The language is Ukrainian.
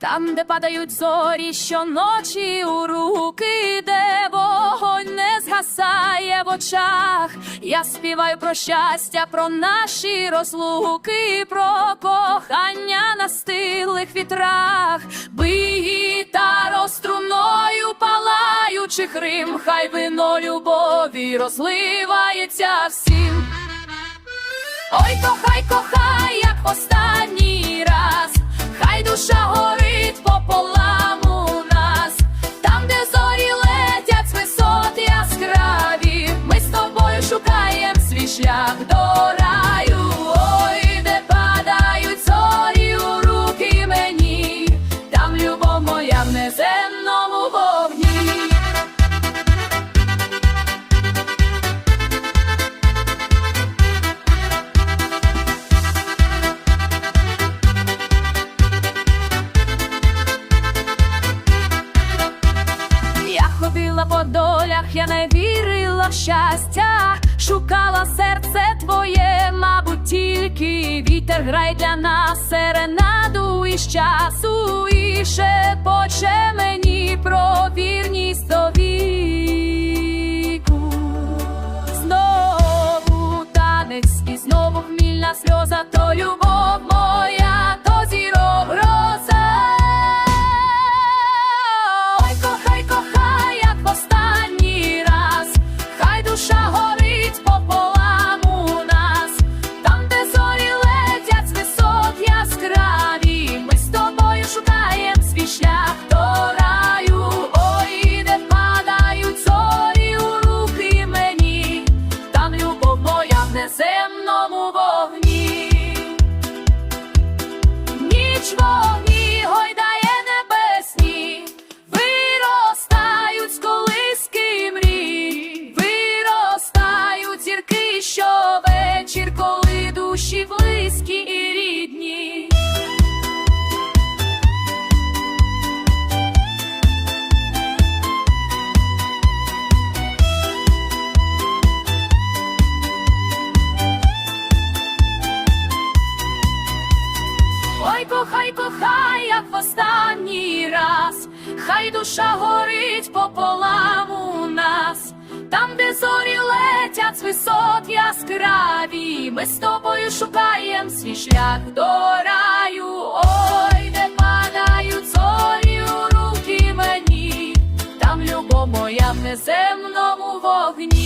Там, де падають зорі щоночі у руки, де вогонь не згасає в очах. Я співаю про щастя, про наші розлуки, про кохання на стилих вітрах. Бий гітаро струною палаючи Хрим, хай вино любові розливається всім. Ой, кохай, кохай, як останній раз, хай душа горить шлях до раю. Ой, де падають зорі у руки мені, там любов моя в неземному вогні. Я ходила по долях, я не вірила в щастя, шукала серце твоє, мабуть, тільки вітер грай для нас серенаду із часу і шепоче мені про вірність до віку. Знову танець і знову хмільна сльоза, то любов щовечір, коли душі близькі і рідні. Ой, кохай, кохай, як в останній раз, хай душа горить пополам у нас, летять з висот яскраві, ми з тобою шукаєм свій шлях до раю. Ой, де падають зорі у руки мені, там любов моя в неземному вогні.